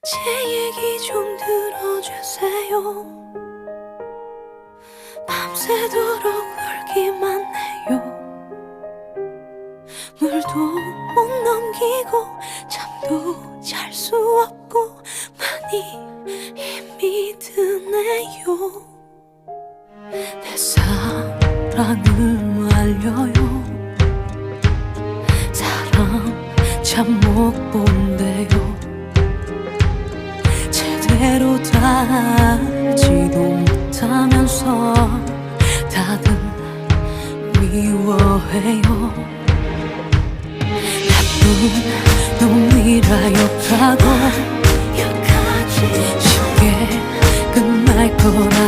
제 얘기 좀 들어주세요. 밤새도록 울기만 해요. 물도 못 넘기고 잠도 잘 수 없고 많이 힘이 드네요. 내 사랑을 알려요. 사람 참못 본대요 제대로 다 알지도 못하면서 다들 미워해요. 나쁜 놈이라 욕하고 쉽게 끝날 거라